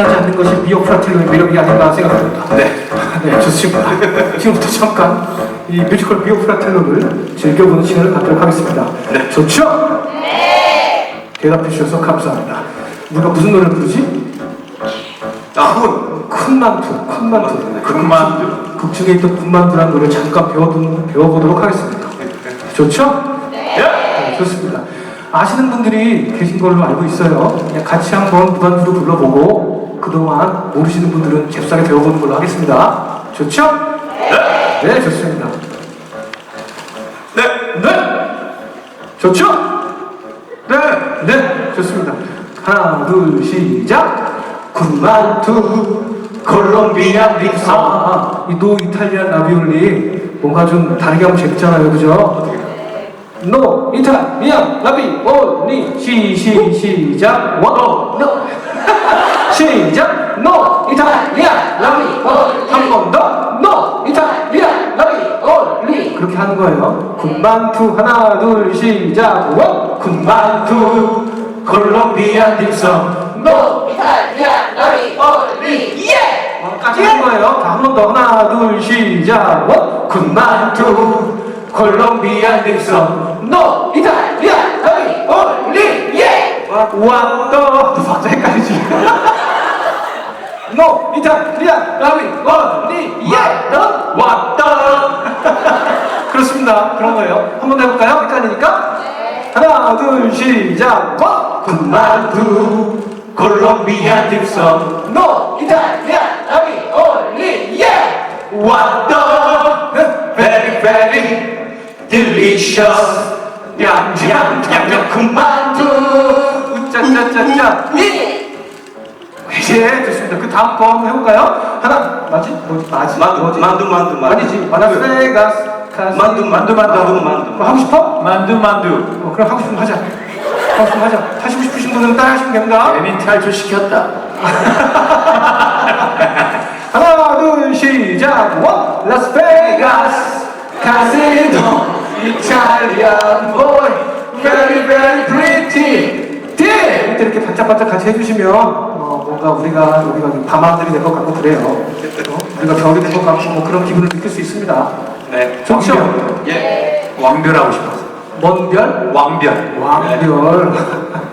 끝나지 않는 것이 미오 프라텔로의 매력이 아닌가 생각합니다. 네. 네, 좋습니다. 지금부터 잠깐 이 뮤지컬 미오 프라텔로를 즐겨보는 시간을 갖도록 하겠습니다. 네. 좋죠? 네. 대답해 주셔서 감사합니다. 우리가 무슨 노래를 부르지? 아, 군. 큰 만두, 큰 만두. 큰 만두. 극 중에 있던 군만두라는 노래 잠깐 배워두, 배워보도록 하겠습니다. 좋죠? 네, 좋습니다. 아시는 분들이 계신 걸로 알고 있어요. 그냥 같이 한번 무반주로 불러보고 그동안 모르시는 분들은 잽싸게 배워보는 걸로 하겠습니다. 좋죠? 네. 네, 좋습니다. 네. 네! 좋죠? 네! 네, 좋습니다. 하나, 둘, 시작! 군만두, 콜롬비아 립사. 아, 이노 이탈리안 라비올리. 뭔가 좀 다르게 하면 재밌잖아요, 그죠? 노 이탈리안 라비올리. 시, 시, 시작. 원, 노. 시작. 노 이탈리안 라비올리. 한번 더. 노 이탈리안 라비올리. 그렇게 하는 거예요. 군만두 하나 둘 시작. 원. 군만두 콜롬비아 딥섬. 노 이탈리아 라비올리 예! 까지 하는 거예요. 자, 한번 더 하나 둘 시작. 원. 군만두 콜롬비아 딥섬. 노 이탈리아 라비올리. 예! 왔다 박자 헷갈리지 노 이탈리아 라비올리 예! 너 왔다. 그렇습니다. 그런 거예요. 한 번 더 해볼까요? 헷갈리니까? 하나 둘 시작. 원 군만두 콜롬비아 딥섬 노 이탈리아 라비올리 예! 왔다. very very delicious. 얌얌 얌얌 군만두. 짜짜짜짜 예 좋습니다 그 다음 거 한번 해볼까요? 하나 맞지? 뭐지? 맞지? 만두, 뭐지? 만두, 만두, 만두. 아니지 카시 만두, 만두, 만두, 만두, 만두. 뭐 하고 싶어? 만두 만두 어, 그럼 하고 싶으면 하자 하고 싶으면 하자 하시고 싶으신 분은 따라 하시면 됩니다 괜히 탈출 시켰다 하나 둘 시작 원 라스베가스 카시노 이탈리안 보이 very very pretty 디 이때 이렇게 반짝반짝 같이 해주시면 어, 뭔가 우리가 우리가 밤하늘이 될 것 같고 그래요. 어? 우리가 별이 될 것 같고 뭐 그런 기분을 느낄 수 있습니다. 네. 좋죠? 예. 왕별하고 싶었어 먼별? 왕별. 왕별.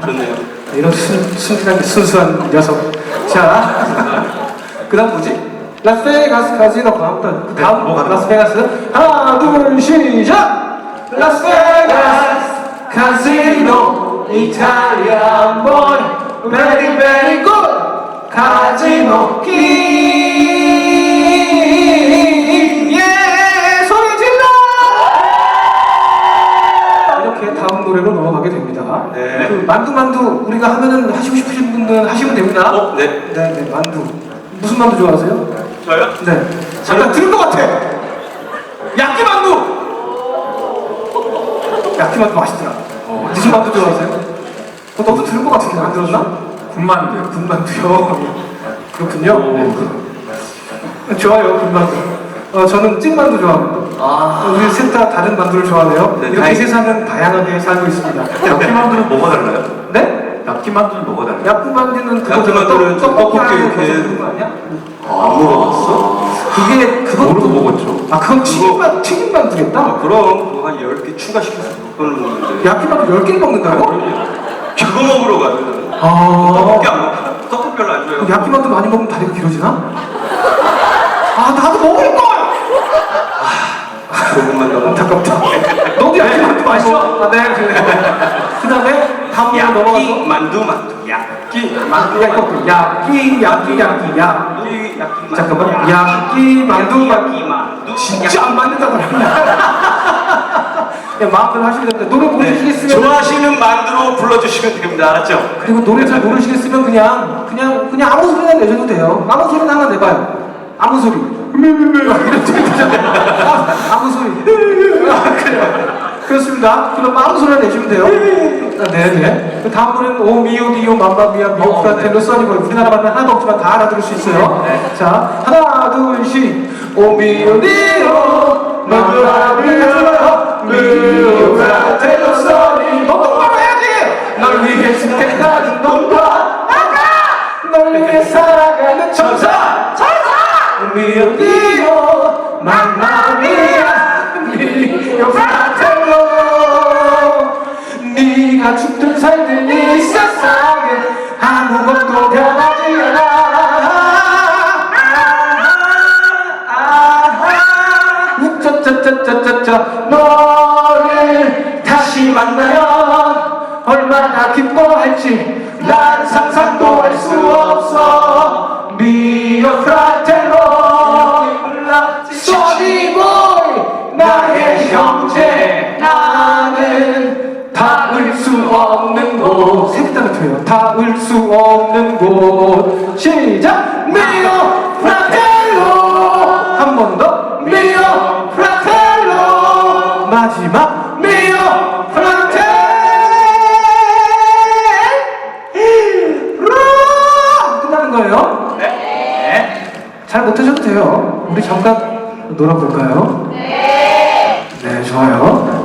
좋네요. 이런 순, 순수한 녀석. 자 그 다음 뭐지? 라스베가스 카지노 다음 그 다음 뭐가 라스베가스. 하나 둘 시작! 라스베가스 카지노 이탈리안 보이 베리 베리 굿 카지노 끼예 소리 질러 이렇게 다음 노래로 넘어가게 됩니다. 네. 그 만두 만두 우리가 하면은 하시고 싶으신 분들은 하시면 됩니다. 어, 네. 네, 네, 만두. 무슨 만두 좋아하세요? 저요? 네. 잠깐 들은 것 같아. 야끼 만두. 야끼 만두 맛있더라. 무슨 만두 좋아하세요? 어, 너도 들은 것 같은데 안 들었나? 군만두 군만두요. 그렇군요. 네. 좋아요, 군만두. 어, 저는 찐만두 좋아합니다. 아. 우리 셋 다 다른 만두를 좋아하네요. 네, 이렇게 다행- 세상은 다양하게 살고 있습니다. 야끼만두는 뭐가 달라요? 네? 야끼만두는 뭐가 달라요? 야구만두는 그거 야끼만두는 떡- 떡볶이 이렇게- 거 그런 거 아니야? 안 먹어봤어? 그게 그것도 모르고 먹었죠. 아 그건 튀김만 튀김만 두겠다. 아, 그럼 그거 한 10개 추가시켜서 그거는 먹는데. 야끼만두 10개를 먹는다고? 그거 먹으러 가요. 아. 떡볶이 안. 떡볶이 별로 안 좋아해요. 그럼 야끼만두 많이 먹으면 다리가 길어지나? 아 나도 먹을 걸. 조금만 더. 안타깝다. 너도 야끼만두 맛있어? 아 네. 그다음에 다음 으로 야끼 넘어가서 만두 만두. 야끼 만두 야끼 야끼 야끼 야끼 야. 야끼 야끼 잠깐만 야끼 만두 야끼 만두. 진짜 안 맞는다더 마음대로 하시면 됩니다. 노래 모르시겠으면 좋아하시는 만두로 불러주시면 됩니다. 알았죠? 그리고 노래 잘 모르시겠으면 그냥 그냥 그냥 아무 소리나 내셔도 돼요. 아무 소리나 하나 내봐요. 아무 소리. 이런 소리 되잖아요. 아, 아무 소리. 아, 그래요. 그렇습니다. 그럼 아무 소리나 내시면 돼요. 아, 네네. 그 다음 노래는 오 미오 디오 맘마미아 미오 어, 프라텔로 써니고 우리나라 말은 하나도 없지만 다 알아들을 수 있어요. 자 하나 둘 셋 오 미오 디오 맘마미아 그가 되었으니 너 똑바로 해야지! 널 위해 죽겠다는 놈과 나가! 널 위해 살아가는 천사! 천사! 미안 기뻐할지 난 상상도 할 수 없어. 미오 프라텔로 소니보이 나의 형제 나는 닿을 수 없는 곳. 색다른 표현 닿을 수 없는 곳. 시작! 미오 프라텔로. 한 번 더. 미오 프라텔로. 마지막 잘 못하셔도 돼요. 우리 잠깐 놀아볼까요? 네. 네, 좋아요.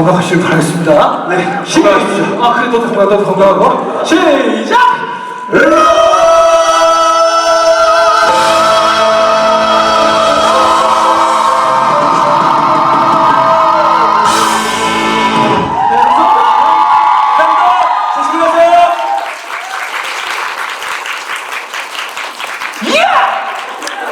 건강하시길 바라겠습니다. 네, 힘내십시오. 아, 그래, 너도 건강, 너도 건강하고.